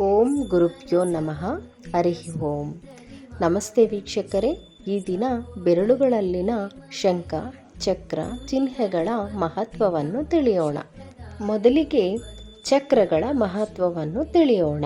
ಓಂ ಗುರುಭ್ಯೋ ನಮಃ. ಹರಿ ಓಂ. ನಮಸ್ತೆ ವೀಕ್ಷಕರೇ, ಈ ದಿನ ಬೆರಳುಗಳಲ್ಲಿನ ಶಂಖ, ಚಕ್ರ, ಚಿಹ್ನೆಗಳ ಮಹತ್ವವನ್ನು ತಿಳಿಯೋಣ. ಮೊದಲಿಗೆ ಚಕ್ರಗಳ ಮಹತ್ವವನ್ನು ತಿಳಿಯೋಣ.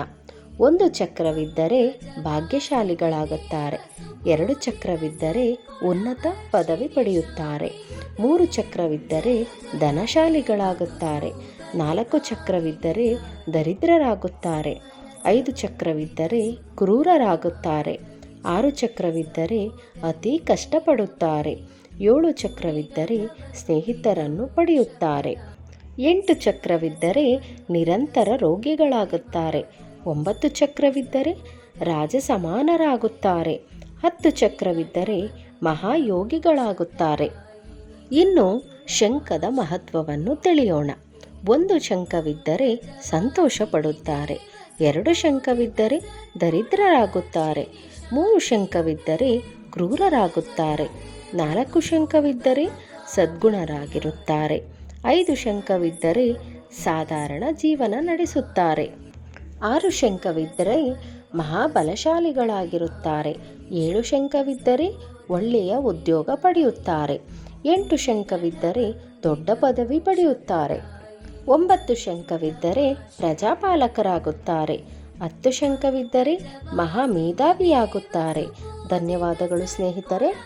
ಒಂದು ಚಕ್ರವಿದ್ದರೆ ಭಾಗ್ಯಶಾಲಿಗಳಾಗುತ್ತಾರೆ. ಎರಡು ಚಕ್ರವಿದ್ದರೆ ಉನ್ನತ ಪದವಿ ಪಡೆಯುತ್ತಾರೆ. ಮೂರು ಚಕ್ರವಿದ್ದರೆ ಧನಶಾಲಿಗಳಾಗುತ್ತಾರೆ. ನಾಲ್ಕು ಚಕ್ರವಿದ್ದರೆ ದರಿದ್ರರಾಗುತ್ತಾರೆ, ಐದು ಚಕ್ರವಿದ್ದರೆ ಕ್ರೂರರಾಗುತ್ತಾರೆ, ಆರು ಚಕ್ರವಿದ್ದರೆ ಅತಿ ಕಷ್ಟಪಡುತ್ತಾರೆ, ಏಳು ಚಕ್ರವಿದ್ದರೆ ಸ್ನೇಹಿತರನ್ನು ಪಡೆಯುತ್ತಾರೆ, ಎಂಟು ಚಕ್ರವಿದ್ದರೆ ನಿರಂತರ ರೋಗಿಗಳಾಗುತ್ತಾರೆ, ಒಂಬತ್ತು ಚಕ್ರವಿದ್ದರೆ ರಾಜ ಸಮಾನರಾಗುತ್ತಾರೆ ಹತ್ತು ಚಕ್ರವಿದ್ದರೆ ಮಹಾಯೋಗಿಗಳಾಗುತ್ತಾರೆ. ಇನ್ನು ಶಂಖದ ಮಹತ್ವವನ್ನು ತಿಳಿಯೋಣ. ಒಂದು ಶಂಕವಿದ್ದರೆ ಸಂತೋಷ ಪಡುತ್ತಾರೆ ಎರಡು ಶಂಕವಿದ್ದರೆ ದರಿದ್ರರಾಗುತ್ತಾರೆ. ಮೂರು ಶಂಕವಿದ್ದರೆ ಕ್ರೂರರಾಗುತ್ತಾರೆ. ನಾಲ್ಕು ಶಂಕವಿದ್ದರೆ ಸದ್ಗುಣರಾಗಿರುತ್ತಾರೆ. ಐದು ಶಂಕವಿದ್ದರೆ ಸಾಧಾರಣ ಜೀವನ ನಡೆಸುತ್ತಾರೆ. ಆರು ಶಂಕವಿದ್ದರೆ ಮಹಾಬಲಶಾಲಿಗಳಾಗಿರುತ್ತಾರೆ. ಏಳು ಶಂಕವಿದ್ದರೆ ಒಳ್ಳೆಯ ಉದ್ಯೋಗ ಪಡೆಯುತ್ತಾರೆ. ಎಂಟು ಶಂಕವಿದ್ದರೆ ದೊಡ್ಡ ಪದವಿ ಪಡೆಯುತ್ತಾರೆ. ಒಂಬತ್ತು ಶಂಕವಿದ್ದರೆ ಪ್ರಜಾಪಾಲಕರಾಗುತ್ತಾರೆ. ಹತ್ತು ಶಂಕವಿದ್ದರೆ ಮಹಾಮೇಧಾವಿಯಾಗುತ್ತಾರೆ. ಧನ್ಯವಾದಗಳು ಸ್ನೇಹಿತರೆ.